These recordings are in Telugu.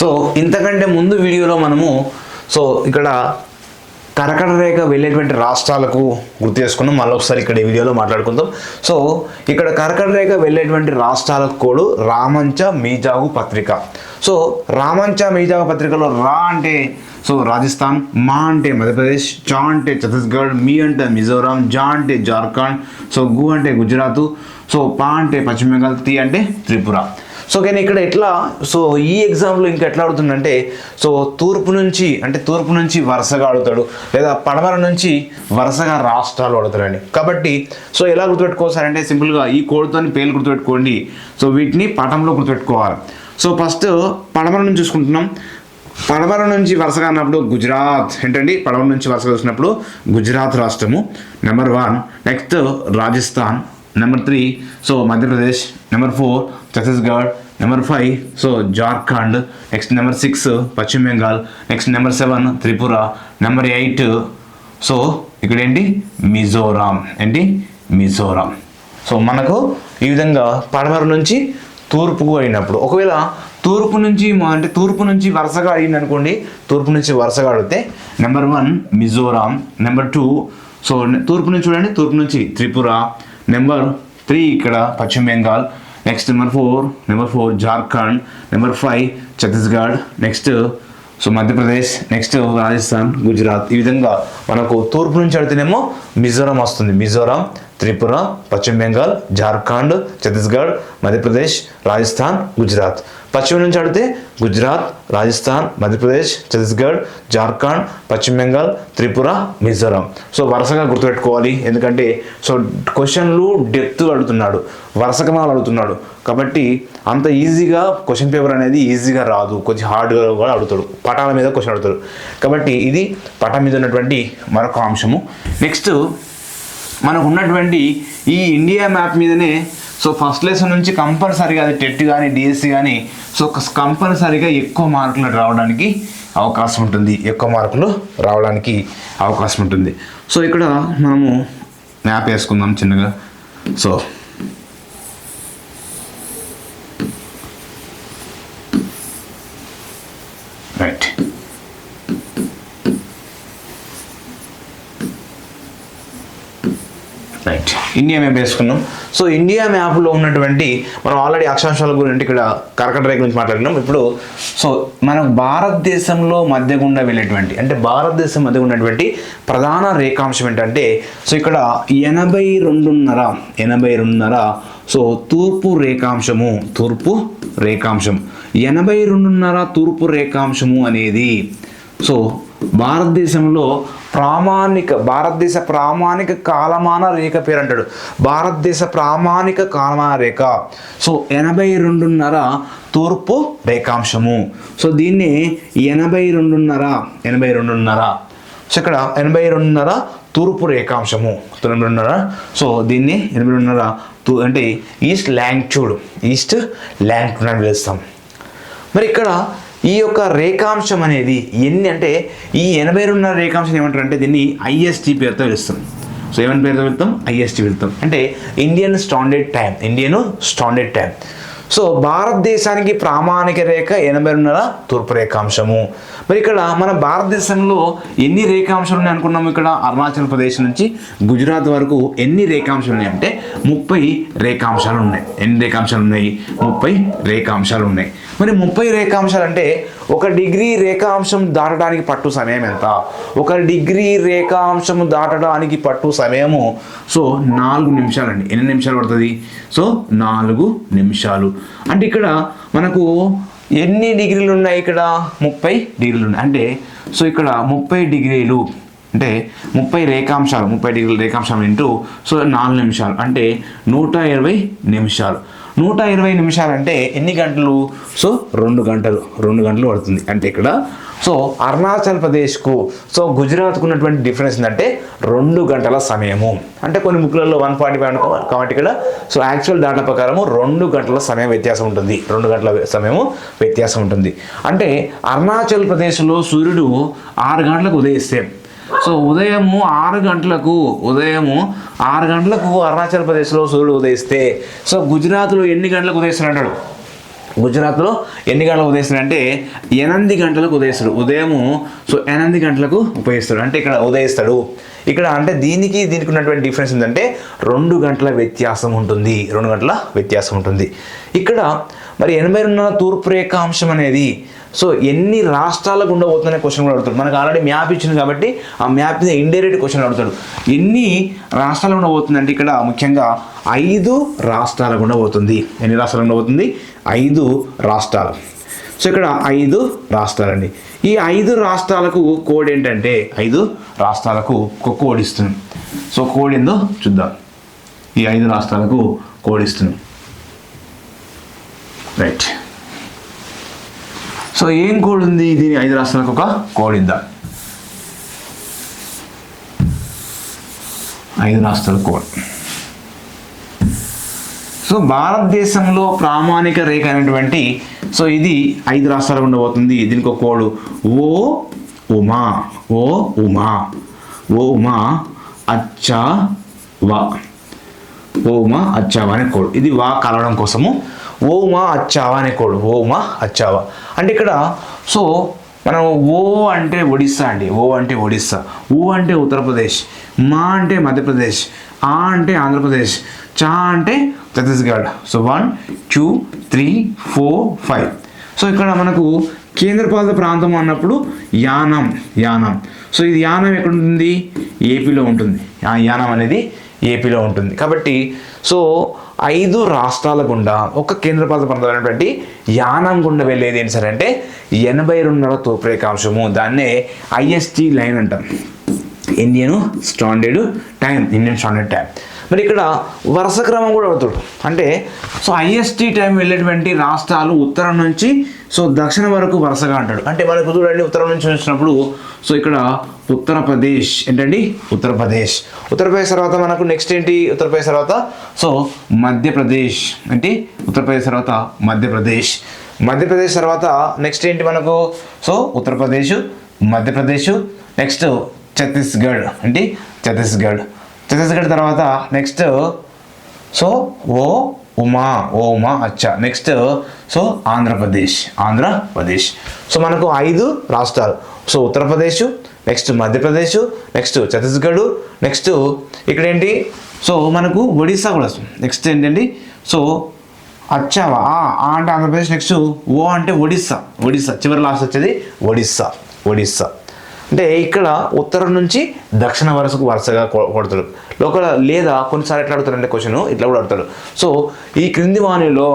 సో ఇంతకంటే ముందు వీడియోలో మనము సో ఇక్కడ కరకట రేఖ వెళ్ళేటువంటి రాష్ట్రాలకు గుర్తు చేసుకున్నాం. మళ్ళీ ఒకసారి ఇక్కడ ఈ వీడియోలో మాట్లాడుకుందాం. సో ఇక్కడ కరకట రేఖ వెళ్ళేటువంటి రాష్ట్రాలకు కోడు రామంచ మీజాగు పత్రిక. సో రామంచ మీజాగు పత్రికలో రా అంటే సో రాజస్థాన్ మా అంటే మధ్యప్రదేశ్ చా అంటే ఛత్తీస్గఢ్ మీ అంటే మిజోరాం జా అంటే జార్ఖండ్ సో గు అంటే గుజరాత్ సో పా అంటే పశ్చిమ బెంగాల్ తి అంటే త్రిపుర. సో కానీ ఇక్కడ ఎట్లా సో ఈ ఎగ్జామ్లో ఇంకా ఎట్లా ఆడుతుందంటే సో తూర్పు నుంచి అంటే తూర్పు నుంచి వరుసగా ఆడుతాడు లేదా పడమర నుంచి వరుసగా రాష్ట్రాలు ఆడుతాడండి. కాబట్టి సో ఎలా గుర్తుపెట్టుకోవాలంటే సింపుల్గా ఈ కోడ్తో పేర్లు గుర్తుపెట్టుకోండి. సో వీటిని పటంలో గుర్తుపెట్టుకోవాలి. సో ఫస్ట్ పడమర నుంచి చూసుకుంటున్నాం. పడమర నుంచి వరుసగా అన్నప్పుడు గుజరాత్ ఏంటండి? పడమర నుంచి వరుసగా చూసినప్పుడు గుజరాత్ రాష్ట్రము number one next Rajasthan. Number three so Madhya Pradesh number four Chhattisgarh number five so Jharkhand next number six Paschim Bengal next number seven Tripura number eight so ఇక్కడ ఏంటి? మిజోరాం ఏంటి? మిజోరాం సో మనకు ఈ విధంగా పడమర నుంచి తూర్పుకు అయినప్పుడు ఒకవేళ తూర్పు నుంచి అంటే తూర్పు నుంచి వరుసగా అడిగింది అనుకోండి తూర్పు నుంచి వరుసగా అడిగితే number one Mizoram number two so తూర్పు నుంచి చూడండి తూర్పు నుంచి త్రిపుర నెంబర్ త్రీ ఇక్కడ Paschim Bengal next number four number four Jharkhand number five Chhattisgarh next so Madhya Pradesh next Rajasthan Gujarat ఈ విధంగా మనకు తూర్పు నుంచి అడితేనేమో మిజోరం వస్తుంది. మిజోరాం త్రిపుర పశ్చిమ బెంగాల్ జార్ఖండ్ ఛత్తీస్గఢ్ మధ్యప్రదేశ్ రాజస్థాన్ గుజరాత్. పశ్చిమ నుంచి అడిగితే గుజరాత్ రాజస్థాన్ మధ్యప్రదేశ్ ఛత్తీస్గఢ్ జార్ఖండ్ పశ్చిమ బెంగాల్ త్రిపుర మిజోరాం. సో వరుసగా గుర్తుపెట్టుకోవాలి. ఎందుకంటే సో క్వశ్చన్లు డెప్త్ అడుగుతున్నాడు. వరుస క్రమాలు అడుగుతున్నాడు. కాబట్టి అంత ఈజీగా క్వశ్చన్ పేపర్ అనేది ఈజీగా రాదు. కొంచెం హార్డ్గా కూడా అడుగుతాడు. పటాల మీద క్వశ్చన్ అడుగుతాడు. కాబట్టి ఇది పటం మీద ఉన్నటువంటి మరొక అంశము. నెక్స్ట్ మనకు ఉన్నటువంటి ఈ ఇండియా మ్యాప్ మీదనే సో ఫస్ట్ లెసన్ నుంచి కంపల్సరీగా అది టెట్ కానీ డిఎస్సి కానీ సో కంపల్సరీగా ఎక్కువ మార్కులు రావడానికి అవకాశం ఉంటుంది. ఎక్కువ మార్కులు రావడానికి అవకాశం ఉంటుంది. సో ఇక్కడ మనము మ్యాప్ వేసుకుందాం చిన్నగా. So right right India map వేసుకున్నాం. సో ఇండియా మ్యాప్లో ఉన్నటువంటి మనం ఆల్రెడీ అక్షాంశాల గురించి ఇక్కడ కర్కట రేఖ గురించి మాట్లాడినాం. ఇప్పుడు సో మన భారతదేశంలో మధ్య గుండా వెళ్ళేటువంటి అంటే భారతదేశం మధ్య ఉన్నటువంటి ప్రధాన రేఖాంశం ఏంటంటే సో ఇక్కడ ఎనభై రెండున్నర ఎనభై రెండున్నర సో తూర్పు రేఖాంశము తూర్పు రేఖాంశం. ఎనభై రెండున్నర తూర్పు రేఖాంశము అనేది సో భారతదేశంలో ప్రామాణిక భారతదేశ ప్రామాణిక కాలమాన రేఖ పేరు అంటాడు భారతదేశ ప్రామాణిక కాలమాన రేఖ. సో ఎనభై రెండున్నర తూర్పు రేఖాంశము. సో దీన్ని ఎనభై రెండున్నర ఎనభై రెండున్నర సో ఇక్కడ ఎనభై రెండున్నర తూర్పు రేఖాంశము. ఎనభై రెండున్నర సో దీన్ని ఎనభై రెండున్నర తూ అంటే ఈస్ట్ ల్యాంగ్ట్యూడ్ ఈస్ట్ ల్యాంగ్ట్యూడ్ అని పిలుస్తాం. మరి ఇక్కడ ఈ యొక్క రేఖాంశం అనేది ఎన్ని అంటే ఈ ఎనభై రెండున్నర రేఖాంశం ఏమంటారు అంటే దీన్ని ఐఎస్టీ పేరుతో పిలుస్తాం. సో ఏమని పేరుతో వెళ్తాం ఐఎస్టీ వెళ్తాం అంటే Indian standard time Indian standard time so భారతదేశానికి ప్రామాణిక రేఖ ఎనభై రెండున్నర తూర్పు రేఖాంశము. మరి ఇక్కడ మన భారతదేశంలో ఎన్ని రేఖాంశాలు ఉన్నాయి అనుకున్నాము ఇక్కడ? అరుణాచల్ ప్రదేశ్ నుంచి గుజరాత్ వరకు ఎన్ని రేఖాంశాలు ఉన్నాయి అంటే ముప్పై రేఖాంశాలు ఉన్నాయి. ఎన్ని రేఖాంశాలు ఉన్నాయి? ముప్పై రేఖాంశాలు ఉన్నాయి. మరి ముప్పై రేఖాంశాలు అంటే ఒక డిగ్రీ రేఖాంశం దాటడానికి పట్టు సమయం ఎంత? ఒక డిగ్రీ రేఖాంశం దాటడానికి పట్టు సమయము సో నాలుగు నిమిషాలండి. ఎన్ని నిమిషాలు పడుతుంది? సో నాలుగు నిమిషాలు. అంటే ఇక్కడ మనకు ఎన్ని డిగ్రీలు ఉన్నాయి ఇక్కడ? ముప్పై డిగ్రీలు ఉన్నాయి. అంటే సో ఇక్కడ ముప్పై డిగ్రీలు అంటే ముప్పై రేఖాంశాలు ముప్పై డిగ్రీల రేఖాంశాలు ఇంటూ సో నాలుగు నిమిషాలు. అంటే నూట ఇరవై నిమిషాలు. నూట ఇరవై నిమిషాలంటే ఎన్ని గంటలు? సో రెండు గంటలు రెండు గంటలు పడుతుంది. అంటే ఇక్కడ సో అరుణాచల్ ప్రదేశ్కు సో గుజరాత్కు ఉన్నటువంటి డిఫరెన్స్ ఏంటంటే రెండు గంటల సమయము. అంటే కొన్ని బుక్లలో వన్ ఫార్టీ ఫైవ్ కాబట్టి ఇక్కడ సో యాక్చువల్ దాంట్ల ప్రకారము రెండు గంటల సమయం వ్యత్యాసం ఉంటుంది. రెండు గంటల సమయము వ్యత్యాసం ఉంటుంది. అంటే అరుణాచల్ ప్రదేశ్లో సూర్యుడు ఆరు గంటలకు ఉదయిస్తే సో ఉదయము ఆరు గంటలకు ఉదయము ఆరు గంటలకు అరుణాచల్ ప్రదేశ్లో సూర్యుడు ఉదయిస్తే సో గుజరాత్లో ఎన్ని గంటలకు ఉదయిస్తాడు అంటాడు గుజరాత్లో ఎన్ని గంటలకు ఉదయిస్తాడు అంటే ఎనిమిది గంటలకు ఉదయిస్తాడు. ఉదయము సో ఎనిమిది గంటలకు ఉపయోగిస్తాడు. అంటే ఇక్కడ ఉదయిస్తాడు. ఇక్కడ అంటే దీనికి దీనికి ఉన్నటువంటి డిఫరెన్స్ ఏంటంటే రెండు గంటల వ్యత్యాసం ఉంటుంది. రెండు గంటల వ్యత్యాసం ఉంటుంది. ఇక్కడ మరి ఎనభై రెండున్న తూర్పు రేఖాంశం అనేది సో ఎన్ని రాష్ట్రాలకు ఉండబోతుందనే క్వశ్చన్ కూడా అడుగుతాడు. మనకు ఆల్రెడీ మ్యాప్ ఇచ్చింది కాబట్టి ఆ మ్యాప్ మీద ఇండైరెక్ట్ క్వశ్చన్ అడుగుతాడు. ఎన్ని రాష్ట్రాలు ఉండబోతుందంటే ఇక్కడ ముఖ్యంగా ఐదు రాష్ట్రాలకు ఉండబోతుంది. ఎన్ని రాష్ట్రాలు ఉండబోతుంది? ఐదు రాష్ట్రాలు. సో ఇక్కడ ఐదు రాష్ట్రాలండి. ఈ ఐదు రాష్ట్రాలకు కోడ్ ఏంటంటే ఐదు రాష్ట్రాలకు ఒక కోడ్ ఇస్తుంది. సో కోడ్ ఏందో చూద్దాం. ఈ ఐదు రాష్ట్రాలకు కోడ్ ఇస్తుంది. రైట్ సో ఏం కోడ్ ఉంది దీని ఐదు రాష్ట్రాలకు ఒక? కోడ్ ఇద్దాం ఐదు రాష్ట్రాల కోడ్. సో భారతదేశంలో ప్రామాణిక రేఖ అయినటువంటి సో ఇది ఐదు రాష్ట్రాలకు ఉండబోతుంది దీనికి ఒక కోడ్ ఓ ఉమా ఓ ఉమా ఓ ఉమా అచ్చా వా. ఓ ఉమా అచ్చావా అనే కోడ్. ఇది వా కలవడం కోసము ఓమా అచ్చావా అనే కోడ్. ఓ అచ్చావా. అంటే ఇక్కడ సో మనం ఓ అంటే ఒడిస్సా అండి. ఓ అంటే ఒడిస్సా. ఊ అంటే ఉత్తరప్రదేశ్. మా అంటే మధ్యప్రదేశ్. ఆ అంటే ఆంధ్రప్రదేశ్. చా అంటే Chhattisgarh. So one two three four five. So ఇక్కడ మనకు కేంద్రపాలిత ప్రాంతం అన్నప్పుడు యానం యానం. సో ఇది యానం ఎక్కడ ఉంటుంది ఏపీలో ఉంటుంది. యానం అనేది ఏపీలో ఉంటుంది. కాబట్టి సో ఐదు రాష్ట్రాల గుండా ఒక కేంద్రపాలిత ప్రాంతమైనటువంటి యానం గుండా వెళ్ళేది ఏంటి సార్ అంటే ఎనభై రెండున్నర తూర్పు దాన్నే ఐఎస్టీ లైన్ అంటాం. Indian standard time Indian standard time. మరి ఇక్కడ వరుస క్రమం కూడా అవుతాడు అంటే సో ఐఎస్టీ టైం వెళ్ళేటువంటి రాష్ట్రాలు ఉత్తరం నుంచి సో దక్షిణం వరకు వరుసగా అంటాడు. అంటే మనకు చూడండి ఉత్తరం నుంచి వచ్చినప్పుడు సో ఇక్కడ ఉత్తరప్రదేశ్ ఏంటండి? ఉత్తరప్రదేశ్ ఉత్తరప్రదేశ్ తర్వాత మనకు నెక్స్ట్ ఏంటి? ఉత్తరప్రదేశ్ తర్వాత సో మధ్యప్రదేశ్ అంటే ఉత్తరప్రదేశ్ తర్వాత మధ్యప్రదేశ్ మధ్యప్రదేశ్ తర్వాత నెక్స్ట్ ఏంటి మనకు? So Uttar Pradesh Madhya Pradesh next Chhattisgarh. అంటే ఛత్తీస్గఢ్. ఛత్తీస్గఢ్ తర్వాత నెక్స్ట్ సో ఓ ఉమా ఓ ఉమా అచ్చా. Next so Andhra Pradesh Andhra Pradesh. So మనకు ఐదు రాష్ట్రాలు. So Uttar Pradesh next Madhya Pradesh next Chhattisgarh next ఇక్కడ ఏంటి సో మనకు ఒడిస్సా కూడా నెక్స్ట్ ఏంటండి? సో అచ్చావా ఆ అంటే ఆంధ్రప్రదేశ్ నెక్స్ట్ ఓ అంటే ఒడిస్సా ఒడిస్సా చివరి లాస్ట్ వచ్చేది ఒడిస్సా ఒడిస్సా అంటే ఇక్కడ ఉత్తరం నుంచి దక్షిణ వరుసకు వరుసగా కొడతాడు. లోకల లేదా కొన్నిసార్లు ఎట్లా అడుగుతాడు అంటే క్వశ్చన్ ఇట్లా కూడా అడుగుతాడు. సో ఈ క్రింది వాణిలో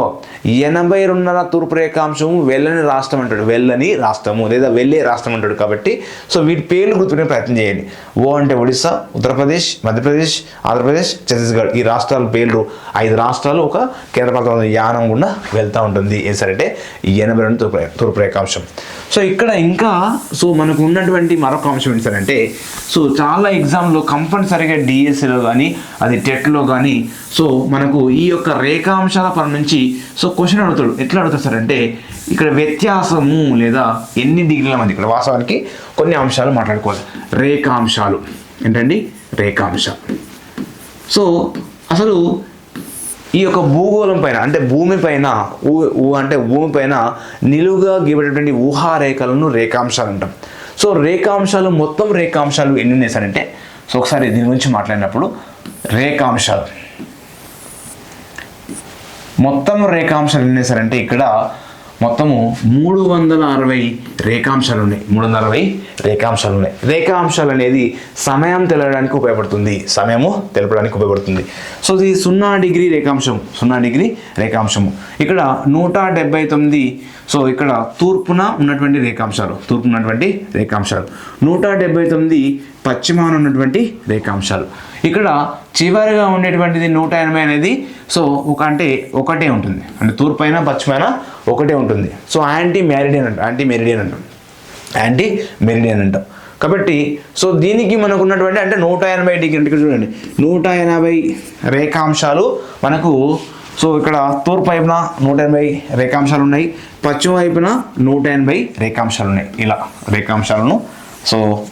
ఎనభై రెండున్నర తూర్పు రేఖాంశం వెళ్ళని రాష్ట్రం అంటాడు. వెళ్ళని రాష్ట్రము లేదా వెళ్ళే రాష్ట్రం అంటాడు కాబట్టి సో వీటి పేర్లు గుర్తుకునే ప్రయత్నం చేయండి. ఓ అంటే ఒడిస్సా ఉత్తరప్రదేశ్ మధ్యప్రదేశ్ ఆంధ్రప్రదేశ్ ఛత్తీస్గఢ్ ఈ రాష్ట్రాల పేర్లు ఐదు రాష్ట్రాలు ఒక కేంద్రపాలిత యానం గుండా వెళ్తూ ఉంటుంది. ఏం సరే అంటే ఎనభై రెండు తూర్పు తూర్పు రేఖాంశం. సో ఇక్కడ ఇంకా సో మనకు ఉన్నటువంటి మరొక అంశం ఏంటి సార్ అంటే సో చాలా ఎగ్జామ్లో కంపల్సరీగా డిఎస్సిలో కానీ అది టెట్లో కానీ సో మనకు ఈ యొక్క రేఖాంశాల పరం నుంచి సో క్వశ్చన్ అడుగుతాడు. ఎట్లా అడుగుతాడు సార్ అంటే ఇక్కడ వ్యత్యాసము లేదా ఎన్ని డిగ్రీల మంది ఇక్కడ వాస్తవానికి కొన్ని అంశాలు మాట్లాడుకోవాలి. రేఖాంశాలు. ఏంటండి? రేఖాంశాలు సో అసలు ఈ యొక్క భూగోళం పైన అంటే భూమి పైన ఊ అంటే భూమి పైన నిలువుగా గీబడేటువంటి ఊహారేఖలను రేఖాంశాలు అంటాం. సో రేఖాంశాలు మొత్తం రేఖాంశాలు ఎన్ని ఉన్నాయి సార్ అంటే సో ఒకసారి దీని గురించి మాట్లాడినప్పుడు రేఖాంశాలు. మొత్తం రేఖాంశాలు ఎన్ని ఉన్నాయి సార్ అంటే ఇక్కడ మొత్తము మూడు వందల అరవై రేఖాంశాలు ఉన్నాయి మూడు వందల అరవై రేఖాంశాలు ఉన్నాయి రేఖాంశాలు అనేది సమయం తెలవడానికి ఉపయోగపడుతుంది. సమయము తెలపడానికి ఉపయోగపడుతుంది. సో ఇది సున్నా డిగ్రీ రేఖాంశం సున్నా డిగ్రీ రేఖాంశము. ఇక్కడ నూట డెబ్బై తొమ్మిది సో ఇక్కడ తూర్పున ఉన్నటువంటి రేఖాంశాలు. తూర్పు ఉన్నటువంటి రేఖాంశాలు. నూట డెబ్బై తొమ్మిది పశ్చిమాన ఉన్నటువంటి రేఖాంశాలు. ఇక్కడ చివరిగా ఉండేటువంటిది నూట ఎనభై అనేది సో ఒక అంటే ఒకటే ఉంటుంది. అంటే తూర్పు అయినా పశ్చిమైనా ఒకటే ఉంటుంది. సో యాంటీ మ్యారిడియన్ అంటాం. యాంటీ మెరిడియన్ అంటాం. యాంటీ మెరిడియన్ అంటాం. కాబట్టి సో దీనికి మనకు ఉన్నటువంటి అంటే నూట ఎనభై డిగ్రీ ఇక్కడ చూడండి. నూట ఎనభై రేఖాంశాలు మనకు సో ఇక్కడ తూర్పు వైపున నూట ఎనభై రేఖాంశాలు ఉన్నాయి. పశ్చిమ వైపున నూట ఎనభై రేఖాంశాలు ఉన్నాయి. ఇలా రేఖాంశాలను. సో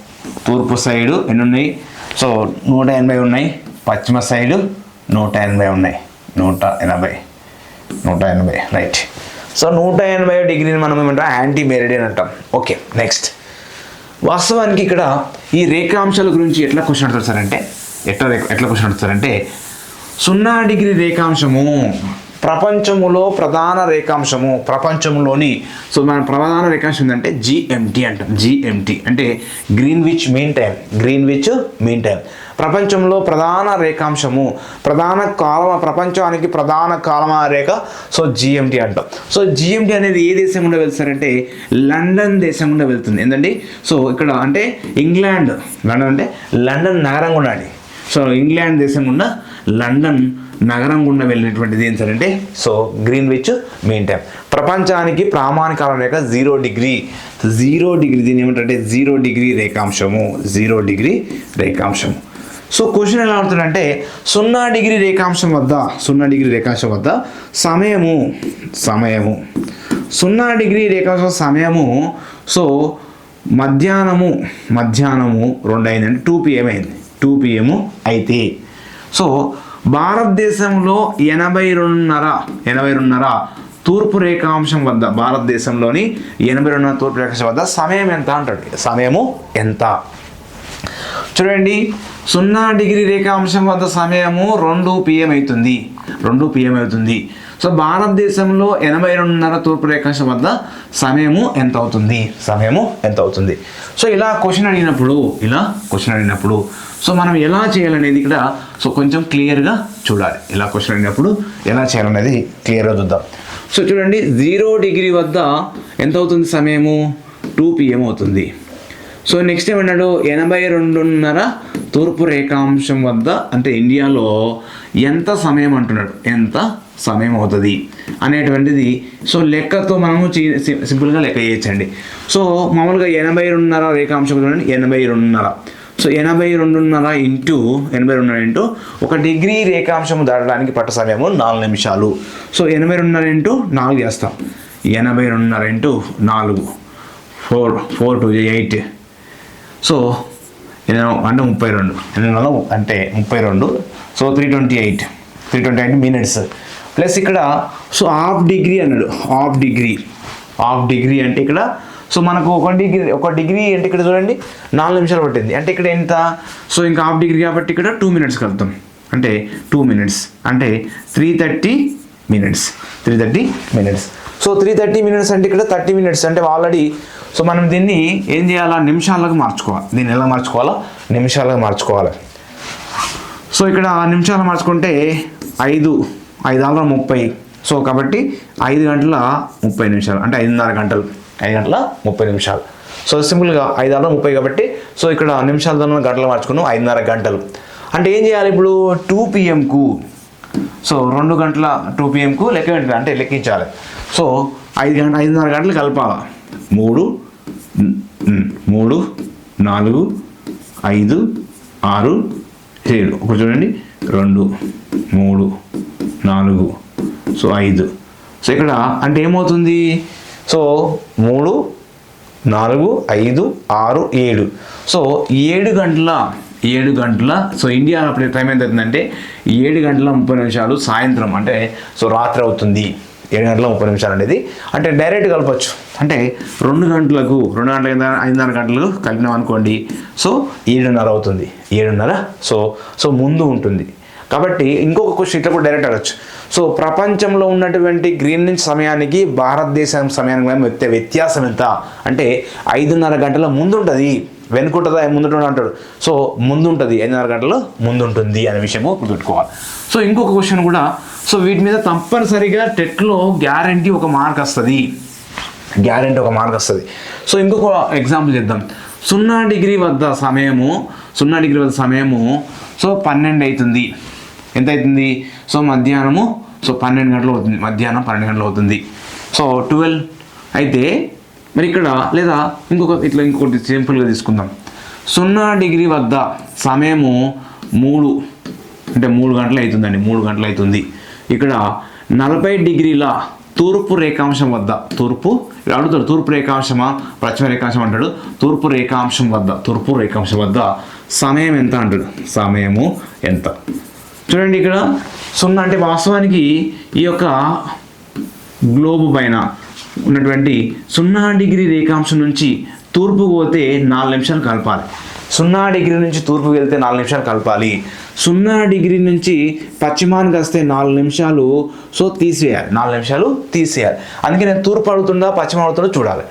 తూర్పు సైడు ఎన్ని ఉన్నాయి? సో నూట ఎనభై ఉన్నాయి. పశ్చిమ సైడు నూట ఎనభై ఉన్నాయి. నూట ఎనభై. నూట ఎనభై. రైట్. సో నూట ఎనభై డిగ్రీని మనం ఏమంటాం? యాంటీ మెరిడియన్ అంటాం. ఓకే నెక్స్ట్ వాస్తవానికి ఇక్కడ ఈ రేఖాంశాల గురించి ఎట్లా క్వశ్చన్ అడుగుతారు సార్ అంటే? ఎట్లా ఎట్లా క్వశ్చన్ అడుగుతారంటే సున్నా డిగ్రీ రేఖాంశము ప్రపంచములో ప్రధాన రేఖాంశము ప్రపంచంలోని సో మన ప్రధాన రేఖాంశం ఏంటంటే జిఎంటి అంటాం. జిఎంటి అంటే Greenwich mean time Greenwich mean time ప్రపంచంలో ప్రధాన రేఖాంశము ప్రధాన కాలమ ప్రపంచానికి ప్రధాన కాలమ రేఖ సో జిఎంటి అంటాం. సో జిఎంటి అనేది ఏ దేశం గుండా వెళ్తారంటే లండన్ దేశం గుండా వెళ్తుంది. ఏంటండి? సో ఇక్కడ అంటే ఇంగ్లాండ్ లండన్ అంటే లండన్ నగరం గుండా అండి. సో ఇంగ్లాండ్ దేశం గుండా లండన్ నగరం గుండా వెళ్ళినటువంటిది ఏంటంటే so Greenwich main time ప్రపంచానికి ప్రామాణికాల రేఖ జీరో డిగ్రీ. జీరో డిగ్రీ దీని ఏమిటంటే జీరో డిగ్రీ రేఖాంశము. జీరో డిగ్రీ రేఖాంశము. సో క్వశ్చన్ ఎలా అవుతుందంటే సున్నా డిగ్రీ రేఖాంశం వద్ద సున్నా డిగ్రీ రేఖాంశం వద్ద సమయము సమయము. సున్నా డిగ్రీ రేఖాంశం సమయము సో మధ్యాహ్నము మధ్యాహ్నము రెండు అయిందంటే టూ పిఎం అయింది. టూ పిఎం అయితే. సో భారతదేశంలో ఎనభై రెండున్నర ఎనభై రెండున్నర తూర్పు రేఖాంశం వద్ద భారతదేశంలోని ఎనభై రెండున్నర తూర్పు రేఖాంశం వద్ద సమయం ఎంత అంటాడు? సమయము ఎంత? చూడండి సున్నా డిగ్రీ రేఖాంశం వద్ద సమయము రెండు పిఎం అవుతుంది. రెండు పిఎం అవుతుంది. సో భారతదేశంలో ఎనభై రెండున్నర తూర్పు రేఖాంశం వద్ద సమయము ఎంత అవుతుంది సమయము ఎంత అవుతుంది సో ఇలా క్వశ్చన్ అడిగినప్పుడు ఇలా క్వశ్చన్ అడిగినప్పుడు సో మనం ఎలా చేయాలనేది ఇక్కడ సో కొంచెం క్లియర్గా చూడాలి. ఇలా క్వశ్చన్ అడిగినప్పుడు ఎలా చేయాలనేది క్లియర్గా చూద్దాం. సో చూడండి జీరో డిగ్రీ వద్ద ఎంత అవుతుంది సమయము? టూ పిఎం అవుతుంది. సో నెక్స్ట్ ఏమన్నాడు ఎనభై రెండున్నర తూర్పు రేఖాంశం వద్ద అంటే ఇండియాలో ఎంత సమయం అంటున్నాడు? ఎంత సమయం అవుతుంది అనేటువంటిది. సో లెక్కతో మనము సింపుల్గా లెక్క చేయొచ్చండి. సో మామూలుగా ఎనభై రెండున్నర రేఖాంశం చూడండి. ఎనభై రెండున్నర. సో ఎనభై రెండున్నర ఇంటూ ఎనభై రెండున్నర ఇంటూ ఒక డిగ్రీ రేఖాంశం దాటడానికి పట్ట సమయము నాలుగు నిమిషాలు. సో ఎనభై రెండున్నర ఇంటూ నాలుగు చేస్తాం. ఎనభై రెండున్నర ఇంటూ నాలుగు. Four four to eight. So అంటే ముప్పై రెండు. ఎనిమిది వందల అంటే ముప్పై రెండు. So three twenty eight three twenty eight minutes plus ఇక్కడ సో హాఫ్ డిగ్రీ అన్నాడు. Half degree. హాఫ్ డిగ్రీ అంటే ఇక్కడ సో మనకు ఒక డిగ్రీ ఒక డిగ్రీ అంటే ఇక్కడ చూడండి నాలుగు నిమిషాలు పట్టింది. అంటే ఇక్కడ ఎంత? సో ఇంకా హాఫ్ డిగ్రీ కాబట్టి ఇక్కడ టూ మినిట్స్ వెళ్తాం అంటే టూ మినిట్స్ అంటే three thirty minutes three thirty minutes so three thirty minutes అంటే ఇక్కడ థర్టీ మినిట్స్ అంటే ఆల్రెడీ సో మనం దీన్ని ఏం చేయాలా? నిమిషాలకు మార్చుకోవాలి. దీన్ని ఎలా మార్చుకోవాలా? నిమిషాలకు మార్చుకోవాలి. సో ఇక్కడ నిమిషాలు మార్చుకుంటే ఐదు ఐదు వందల ముప్పై. సో కాబట్టి ఐదు గంటల ముప్పై నిమిషాలు. అంటే ఐదున్నర గంటలు. ఐదు గంటల ముప్పై నిమిషాలు. సో సింపుల్గా ఐదు వందల ముప్పై కాబట్టి సో ఇక్కడ నిమిషాలతో గంటలు మార్చుకున్నాం ఐదున్నర గంటలు. అంటే ఏం చేయాలి ఇప్పుడు? టూ పిఎంకు సో రెండు గంటల టూ పిఎంకు లెక్క పెట్టాలి అంటే లెక్కించాలి. సో ఐదు గంట ఐదున్నర గంటలు కలపాలి? మూడు మూడు నాలుగు ఐదు ఆరు ఏడు. ఒకటి చూడండి. రెండు మూడు నాలుగు. సో ఐదు. సో ఇక్కడ అంటే ఏమవుతుంది? సో మూడు నాలుగు ఐదు ఆరు ఏడు. సో ఏడు గంటల ఏడు గంటల సో ఇండియా అప్పుడు టైం ఎంత అవుతుందంటే ఏడు గంటల ముప్పై నిమిషాలు సాయంత్రం అంటే సో రాత్రి అవుతుంది. ఏడు గంటల ముప్పై నిమిషాలు అనేది. అంటే డైరెక్ట్ కలపచ్చు. అంటే రెండు గంటలకు రెండు గంటల ఐదున్నర గంటలకు కలిపినాం అనుకోండి. సో ఏడున్నర అవుతుంది. ఏడున్నర సో సో ముందు ఉంటుంది. కాబట్టి ఇంకొక క్వశ్చన్ ఇట్లా కూడా డైరెక్ట్ అడగచ్చు. సో ప్రపంచంలో ఉన్నటువంటి గ్రీన్ సమయానికి భారతదేశం సమయానికి వ్యత్యాసం ఎంత? అంటే ఐదున్నర గంటల ముందు ఉంటుంది వెనుకుంటుందా ముందుంటుంది అంటాడు. సో ముందు ఉంటుంది ఐదున్నర గంటలు ముందు ఉంటుంది అనే విషయము గుర్తుపెట్టుకోవాలి. సో ఇంకొక క్వశ్చన్ కూడా సో వీటి మీద తప్పనిసరిగా టెట్లో గ్యారంటీ ఒక మార్క్ వస్తుంది. గ్యారెంటీ ఒక మార్క్ వస్తుంది. సో ఇంకొక ఎగ్జాంపుల్ చేద్దాం. సున్నా డిగ్రీ వద్ద సమయము సున్నా డిగ్రీ వద్ద సమయము సో పన్నెండు అవుతుంది. ఎంత అవుతుంది? సో మధ్యాహ్నము సో పన్నెండు గంటలు అవుతుంది మధ్యాహ్నం పన్నెండు గంటలు అవుతుంది. సో ట్వెల్వ్ అయితే మరి ఇక్కడ లేదా ఇంకొక ఇట్లా ఇంకొకటి సింపుల్గా తీసుకుందాం. సున్నా డిగ్రీ వద్ద సమయము మూడు అంటే మూడు గంటలు అవుతుందండి మూడు గంటలు అవుతుంది. ఇక్కడ నలభై డిగ్రీల తూర్పు రేఖాంశం వద్ద తూర్పు అడుగుతాడు తూర్పు రేఖాంశమా పశ్చిమ రేఖాంశం అంటాడు. తూర్పు రేఖాంశం వద్ద తూర్పు రేఖాంశం వద్ద సమయం ఎంత అంటాడు? సమయము ఎంత? చూడండి ఇక్కడ. సున్నా అంటే వాస్తవానికి ఈ యొక్క గ్లోబు పైన ఉన్నటువంటి సున్నా డిగ్రీ రేఖాంశం నుంచి తూర్పు పోతే నాలుగు నిమిషాలు కలపాలి. సున్నా డిగ్రీ నుంచి తూర్పు వెళ్తే నాలుగు నిమిషాలు కలపాలి. సున్నా డిగ్రీ నుంచి పశ్చిమానికి వస్తే నాలుగు నిమిషాలు సో తీసేయాలి. నాలుగు నిమిషాలు తీసేయాలి. అందుకే నేను తూర్పు అడుగుతుందా పశ్చిమ అడుగుతుందో చూడాలి.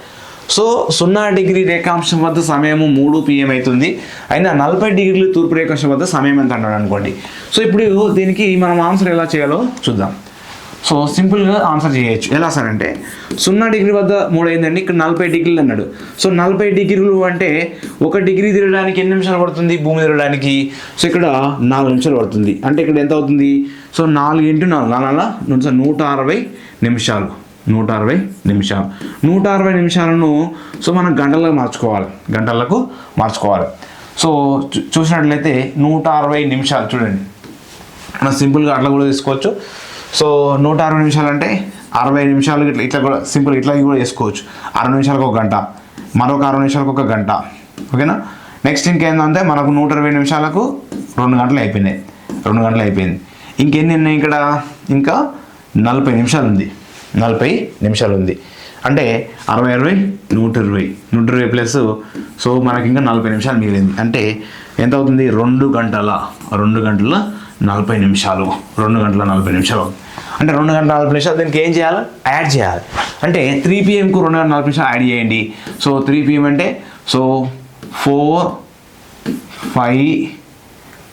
సో సున్నా డిగ్రీ రేఖాంశం వద్ద సమయము మూడు పిఎం అవుతుంది. అయినా నలభై డిగ్రీలు తూర్పు రేఖాంశం వద్ద సమయం ఎంత అన్నాడు అనుకోండి. సో ఇప్పుడు దీనికి మనం ఆన్సర్ ఎలా చేయాలో చూద్దాం. సో సింపుల్గా ఆన్సర్ చేయొచ్చు. ఎలా సార్ అంటే సున్నా డిగ్రీ వద్ద మూడు అయిందండి ఇక్కడ నలభై డిగ్రీలు అన్నాడు. సో నలభై డిగ్రీలు అంటే ఒక డిగ్రీ తిరగడానికి ఎన్ని నిమిషాలు పడుతుంది? భూమి తిరగడానికి. సో ఇక్కడ నాలుగు నిమిషాలు పడుతుంది. అంటే ఇక్కడ ఎంత అవుతుంది? సో నాలుగు ఇంటూ నాలుగు నాలుగు సో నూట అరవై నిమిషాలు. నూట అరవై నిమిషాలు. నూట అరవై నిమిషాలను సో మనం గంటలకు మార్చుకోవాలి. గంటలకు మార్చుకోవాలి. సో చూ- చూసినట్లయితే నూట అరవై నిమిషాలు చూడండి. మనం సింపుల్గా అట్లా కూడా తీసుకోవచ్చు సో నూట అరవై నిమిషాలు అంటే అరవై నిమిషాలు ఇట్లా ఇట్లా కూడా సింపుల్ ఇట్లా కూడా చేసుకోవచ్చు. అరవై నిమిషాలకు ఒక గంట. మరొక అరవై నిమిషాలకు ఒక గంట. ఓకేనా? నెక్స్ట్ ఇంకేందంటే మనకు నూట ఇరవై నిమిషాలకు రెండు గంటలు అయిపోయినాయి. రెండు గంటలు అయిపోయింది. ఇంకెన్ని ఉన్నాయి ఇక్కడ? ఇంకా నలభై నిమిషాలు ఉంది. నలభై నిమిషాలు ఉంది అంటే అరవై అరవై నూట ఇరవై. నూట ఇరవై ప్లస్ సో మనకి ఇంకా నలభై నిమిషాలు మిగిలింది. అంటే ఎంత అవుతుంది రెండు గంటల రెండు గంటల నలభై నిమిషాలు. రెండు గంటల నలభై నిమిషాలు. అంటే రెండు గంటల నలభై నిమిషాలు దీనికి ఏం చేయాలి? యాడ్ చేయాలి. అంటే త్రీ పిఎంకు రెండు గంటల నలభై నిమిషాలు యాడ్ చేయండి. సో త్రీ పిఎం అంటే సో ఫోర్ ఫైవ్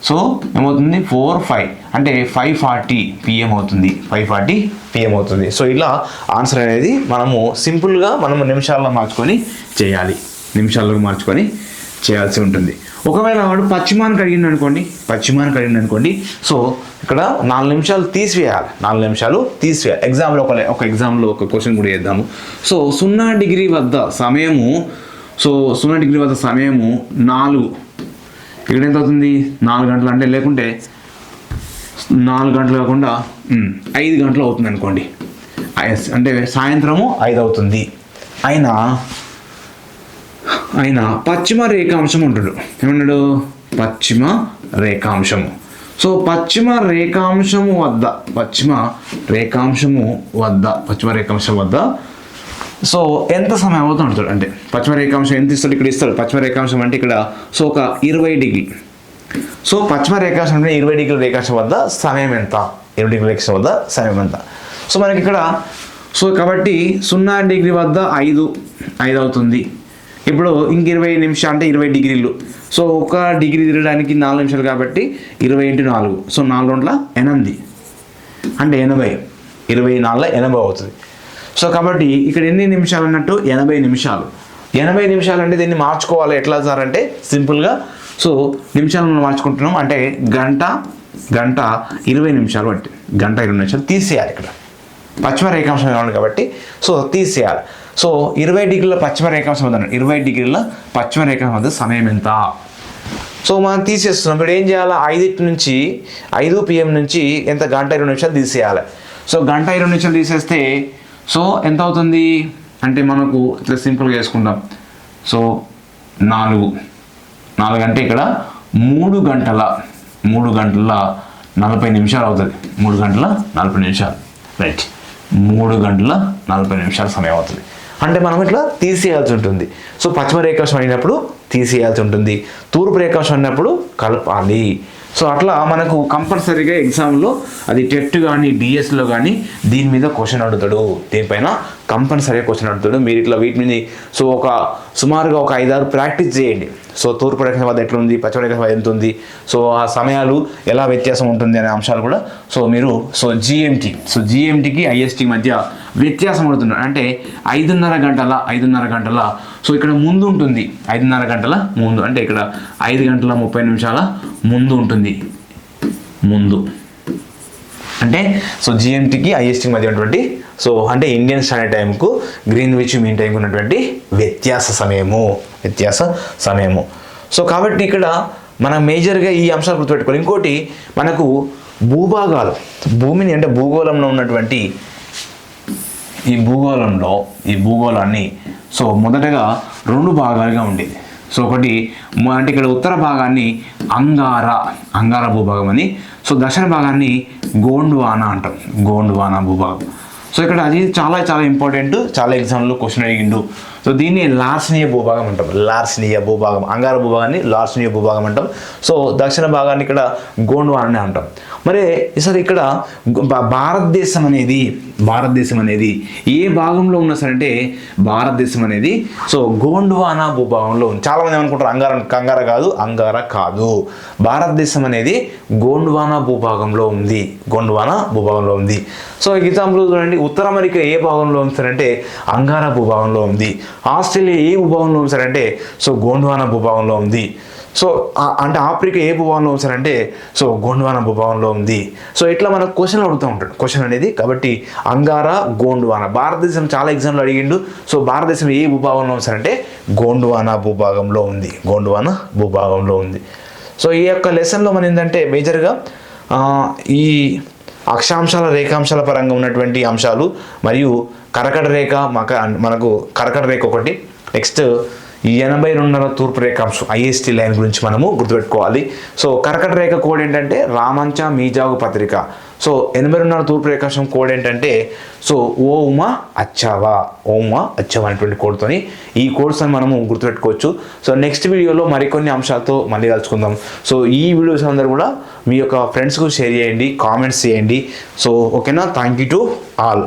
సో ఏమవుతుంది? Four five. అంటే ఫైవ్ ఫార్టీ పిఎం అవుతుంది. ఫైవ్ ఫార్టీ పిఎం అవుతుంది. సో ఇలా ఆన్సర్ అనేది మనము సింపుల్గా మనము నిమిషాల్లో మార్చుకొని చేయాలి. నిమిషాల్లో మార్చుకొని చేయాల్సి ఉంటుంది. ఒకవేళ వాడు పశ్చిమాన్ని కడిగింది అనుకోండి పశ్చిమాన్ని కడిగింది అనుకోండి సో ఇక్కడ నాలుగు నిమిషాలు తీసివేయాలి. నాలుగు నిమిషాలు తీసివేయాలి. ఎగ్జామ్లో ఒక ఒక ఎగ్జామ్లో ఒక క్వశ్చన్ కూడా చేద్దాము. సో సున్నా డిగ్రీ వద్ద సమయము సో సున్నా డిగ్రీ వద్ద సమయము నాలుగు. ఇక్కడ ఎంత అవుతుంది నాలుగు గంటలు అంటే లేకుంటే నాలుగు గంటలు కాకుండా ఐదు గంటలు అవుతుంది అనుకోండి అంటే సాయంత్రము ఐదు అవుతుంది ఆయన ఆయన పశ్చిమ రేఖాంశం ఉంటాడు. ఏమన్నాడు పశ్చిమ రేఖాంశము. సో పశ్చిమ రేఖాంశము వద్ద పశ్చిమ రేఖాంశము వద్ద పశ్చిమ రేఖాంశం వద్ద సో ఎంత సమయం అవుతుంది చూడండి అంటే పశ్చిమ రేఖాంశం ఎంత ఇస్తాడు? ఇక్కడ ఇస్తాడు. పశ్చిమ రేఖాంశం అంటే ఇక్కడ సో ఒక ఇరవై డిగ్రీ. సో పశ్చిమ రేఖాంశం అంటే ఇరవై డిగ్రీ రేఖాంశం వద్ద సమయం ఎంత? ఇరవై డిగ్రీ రేఖాంశం వద్ద సమయం ఎంత? సో మనకి ఇక్కడ సో కాబట్టి సున్నా డిగ్రీ వద్ద ఐదు ఐదు అవుతుంది. ఇప్పుడు ఇంక ఇరవై నిమిషాలు అంటే ఇరవై డిగ్రీలు. సో ఒక డిగ్రీ తిరగడానికి నాలుగు నిమిషాలు కాబట్టి ఇరవై ఇంటూ నాలుగు. సో నాలుగు వందల ఎనిమిది. అంటే ఎనభై. ఇరవై నాలుగు ఎనభై అవుతుంది. సో కాబట్టి ఇక్కడ ఎన్ని నిమిషాలు అన్నట్టు? ఎనభై నిమిషాలు. ఎనభై నిమిషాలు అంటే దీన్ని మార్చుకోవాలి. ఎట్లా సార్ అంటే సింపుల్గా. సో నిమిషాలు మనం మార్చుకుంటున్నాం. అంటే గంట గంట ఇరవై నిమిషాలు అంటే గంట ఇరవై నిమిషాలు తీసేయాలి ఇక్కడ. పశ్చిమ రేఖాంశం కావాలి కాబట్టి. సో తీసేయాలి. సో ఇరవై డిగ్రీల పశ్చిమ రేఖాంశం వద్ద ఇరవై డిగ్రీల పశ్చిమ రేఖాంశం వద్ద సమయం ఎంత? సో మనం తీసేస్తున్నాం. ఇప్పుడు ఏం చేయాలి? ఐదింటి నుంచి ఐదు పిఎం నుంచి ఎంత? గంట ఇరవై నిమిషాలు తీసేయాలి. సో గంట ఇరవై నిమిషాలు తీసేస్తే సో ఎంత అవుతుంది అంటే మనకు ఇట్లా సింపుల్గా చేసుకుంటాం. సో నాలుగు. నాలుగు అంటే ఇక్కడ మూడు గంటల మూడు గంటల నలభై నిమిషాలు అవుతుంది. మూడు గంటల నలభై నిమిషాలు. రైట్ మూడు గంటల నలభై నిమిషాల సమయం అవుతుంది. అంటే మనం ఇట్లా తీసేయాల్సి ఉంటుంది. సో పశ్చిమ రేఖాంశం అయినప్పుడు తీసేయాల్సి ఉంటుంది. తూర్పు రేఖాంశం అయినప్పుడు కలపాలి. సో అట్లా మనకు కంపల్సరీగా ఎగ్జామ్లో అది టెట్ కానీ డిఎస్లో కానీ దీని మీద క్వశ్చన్ అడుగుతాడు. దీనిపైన కంపల్సరీగా క్వశ్చన్ అడుగుతాడు. మీరు ఇట్లా వీటి మీద సో ఒక సుమారుగా ఒక ఐదారు ప్రాక్టీస్ చేయండి. సో తూర్పు రేఖ వద్ద ఎట్లా ఉంది పశ్చిమ రేఖ వద్ద ఎంత ఉంది సో ఆ సమయాలు ఎలా వ్యత్యాసం ఉంటుంది అనే అంశాలు కూడా సో మీరు సో జిఎంటి సో జిఎంటికి ఐఎస్టి మధ్య వ్యత్యాసం అవుతుంది అంటే ఐదున్నర గంటల ఐదున్నర గంటల సో ఇక్కడ ముందు ఉంటుంది ఐదున్నర గంటల ముందు అంటే ఇక్కడ ఐదు గంటల ముప్పై నిమిషాల ముందు ఉంటుంది. ముందు. అంటే సో జిఎంటీకి ఐఎస్టీ మధ్య ఉన్నటువంటి సో అంటే ఇండియన్ స్టాండర్డ్ టైంకు గ్రీన్ విచ్ మీన్ టైంకు ఉన్నటువంటి వ్యత్యాస సమయము వ్యత్యాస సమయము. సో కాబట్టి ఇక్కడ మనం మేజర్గా ఈ అంశాలు గుర్తుపెట్టుకోవాలి. ఇంకోటి మనకు భూభాగాలు భూమిని అంటే భూగోళంలో ఉన్నటువంటి ఈ భూగోళంలో ఈ భూగోళాన్ని సో మొదటగా రెండు భాగాలుగా ఉండేది. సో ఒకటి అంటే ఇక్కడ ఉత్తర భాగాన్ని అంగార అంగార భూభాగం అని. సో దక్షిణ భాగాన్ని గోండ్వానా అంటాం గోండ్వానా భూభాగం. సో ఇక్కడ అది చాలా చాలా ఇంపార్టెంట్ చాలా ఎగ్జామ్లో క్వశ్చన్ అడిగిండు. సో దీన్ని లార్సనీయ భూభాగం అంటాం. లార్సనీయ భూభాగం. అంగార భూభాగాన్ని లార్సనీయ భూభాగం అంటాం. సో దక్షిణ భాగాన్ని ఇక్కడ గోండ్వాన్ అని అంటాం. మరి సార్ ఇక్కడ భా- భారతదేశం అనేది భారతదేశం అనేది ఏ భాగంలో ఉన్నా సరే అంటే భారతదేశం అనేది సో గోండ్వానా భూభాగంలో ఉంది. చాలా మంది ఏమనుకుంటారు? అంగార కంగార కాదు అంగార కాదు. భారతదేశం అనేది గోండ్వానా భూభాగంలో ఉంది. గోండ్వానా భూభాగంలో ఉంది. సో ఎగ్జాంపుల్ చూడండి. ఉత్తర అమెరికా ఏ భాగంలో ఉంది సరే అంటే అంగారా భూభాగంలో ఉంది. ఆస్ట్రేలియా ఏ భూభాగంలో ఉంది సార్ అంటే సో గోండ్వానా భూభాగంలో ఉంది. సో అంటే ఆఫ్రికా ఏ భూభాగంలో ఉంది సార్ అంటే సో గోండ్వానా భూభాగంలో ఉంది. సో ఇట్లా మనకు క్వశ్చన్ అడుగుతూ ఉంటాడు క్వశ్చన్ అనేది కాబట్టి అంగారా గోండ్వానా. భారతదేశం చాలా ఎగ్జామ్లు అడిగిండు. సో భారతదేశం ఏ భూభాగంలో ఉంది సార్ అంటే గోండ్వానా భూభాగంలో ఉంది. గోండ్వానా భూభాగంలో ఉంది. సో ఈ యొక్క లెసన్లో మన ఏంటంటే మేజర్గా ఈ అక్షాంశాల రేఖాంశాల పరంగా ఉన్నటువంటి అంశాలు మరియు కరకట రేఖ మక మనకు కరకట రేఖ ఒకటి. నెక్స్ట్ ఈ ఎనభై రెండున్నర తూర్పు రేఖాంశం ఐఎస్టీ లైన్ గురించి మనము గుర్తుపెట్టుకోవాలి. సో కరకట రేఖ కోడ్ ఏంటంటే రామంచ మీజాగు పత్రిక. సో ఎనభై రెండున్నర తూర్పు రేఖాంశం కోడ్ ఏంటంటే సో ఓ ఉమా అచ్చావా ఓ ఉమా అచ్చావా అనేటువంటి కోడ్తోని ఈ కోడ్స్ అని మనము గుర్తుపెట్టుకోవచ్చు. సో నెక్స్ట్ వీడియోలో మరికొన్ని అంశాలతో మళ్ళీ కలుసుకుందాం. సో ఈ వీడియోస్ అందరూ కూడా మీ యొక్క ఫ్రెండ్స్కు షేర్ చేయండి కామెంట్స్ చేయండి. సో ఓకేనా? Thank you to all.